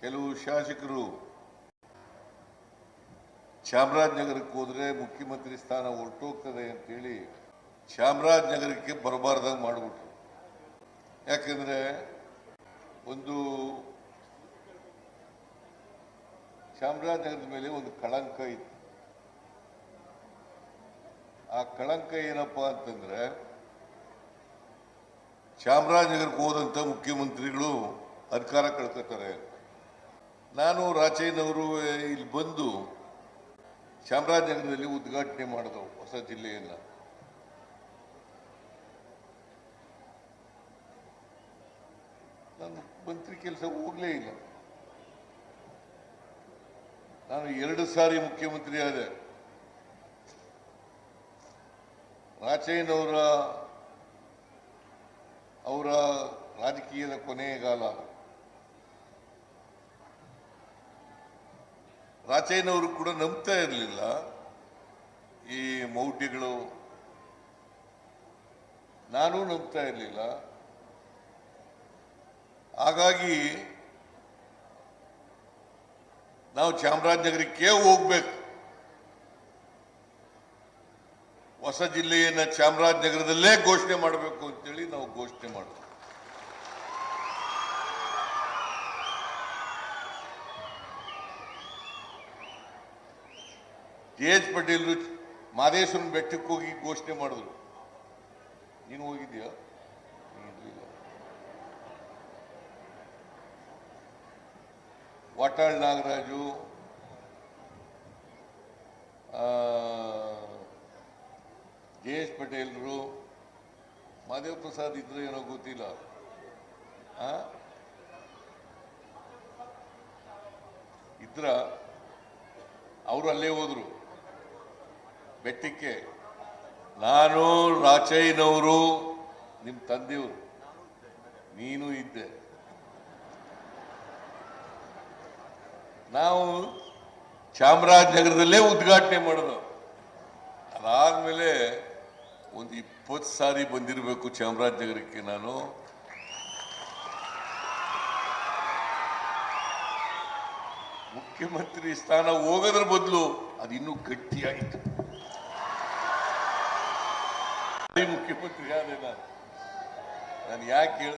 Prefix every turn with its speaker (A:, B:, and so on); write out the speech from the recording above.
A: ಕೆಲವು ಶಾಸಕರು ಚಾಮರಾಜನಗರಕ್ಕೆ ಹೋದ್ರೆ ಮುಖ್ಯಮಂತ್ರಿ ಸ್ಥಾನ ಹೊರಟೋಗ್ತದೆ ಅಂತೇಳಿ ಚಾಮರಾಜನಗರಕ್ಕೆ ಬರಬಾರ್ದಂಗೆ ಮಾಡಿಬಿಟ್ರು. ಯಾಕಂದ್ರೆ ಒಂದು ಚಾಮರಾಜನಗರದ ಮೇಲೆ ಒಂದು ಕಳಂಕ ಇತ್ತು. ಆ ಕಳಂಕ ಏನಪ್ಪಾ ಅಂತಂದ್ರೆ ಚಾಮರಾಜನಗರಕ್ಕೆ ಹೋದಂಥ ಮುಖ್ಯಮಂತ್ರಿಗಳು ಅಧಿಕಾರ ಕಳ್ಕೊತಾರೆ ನಾನು ರಾಚೇನವರು ಇಲ್ಲಿ ಬಂದು ಚಾಮರಾಜನಗರದಲ್ಲಿ ಉದ್ಘಾಟನೆ ಮಾಡಿದವು, ಹೊಸ ಜಿಲ್ಲೆಯನ್ನು. ನಾನು ಮಂತ್ರಿ ಕೆಲಸ ಹೋಗಲೇ ಇಲ್ಲ. ನಾನು ಎರಡು ಸಾರಿ ಮುಖ್ಯಮಂತ್ರಿ ಆದೆ. ರಾಚಯ್ಯನವರ ಅವರ ರಾಜಕೀಯದ ಕೊನೆಗಾಲ. ರಾಚಯ್ಯನವರು ಕೂಡ ನಂಬ್ತಾ ಇರಲಿಲ್ಲ. ಈ ಮೌಢ್ಯಗಳು ನಾನು ನಂಬ್ತಾ ಇರಲಿಲ್ಲ. ಹಾಗಾಗಿ ನಾವು ಚಾಮರಾಜನಗರಕ್ಕೆ ಹೋಗ್ಬೇಕು. ಹೊಸ ಜಿಲ್ಲೆಯನ್ನು ಚಾಮರಾಜನಗರದಲ್ಲೇ ಘೋಷಣೆ ಮಾಡಬೇಕು ಅಂತೇಳಿ ನಾವು ಘೋಷಣೆ ಮಾಡಿದ್ವಿ ಜೆ ಎಚ್ ಪಟೇಲ್ ಮಾದೇಶ್ವರನ ಬೆಟ್ಟಕ್ಕೆ ಹೋಗಿ ಘೋಷಣೆ ಮಾಡಿದ್ರು. ನೀನು ಹೋಗಿದ್ಯಾ ವಾಟಾಳ್ ನಾಗರಾಜು ಜೆ ಎಸ್ ಪಟೇಲ್ರು ಮಾದೇವ್ ಪ್ರಸಾದ್ ಇದ್ರೆ ಏನೋ ಗೊತ್ತಿಲ್ಲ? ಇದ್ರ, ಅವರು ಅಲ್ಲೇ ಹೋದ್ರು. ಬೆಟ್ಟಕ್ಕೆ ನಾನು ರಾಚಯ್ಯನವರು ನಿಮ್ಮ ತಂದೆಯವರು. ನೀನು ಇದ್ದೆ. ನಾವು ಚಾಮರಾಜನಗರದಲ್ಲೇ ಉದ್ಘಾಟನೆ ಮಾಡೋದು. ಅದಾದ್ಮೇಲೆ ಒಂದು ಇಪ್ಪತ್ತು ಸಾರಿ ಬಂದಿರಬೇಕು ಚಾಮರಾಜನಗರಕ್ಕೆ ನಾನು. ಮುಖ್ಯಮಂತ್ರಿ ಸ್ಥಾನ ಹೋಗೋದ್ರ ಬದಲು ಅದು ಇನ್ನೂ ಗಟ್ಟಿಯಾಯಿತು. ಮುಖ್ಯಮಂತ್ರಿ ನಾನು ನಾನು ಯಾಕೆ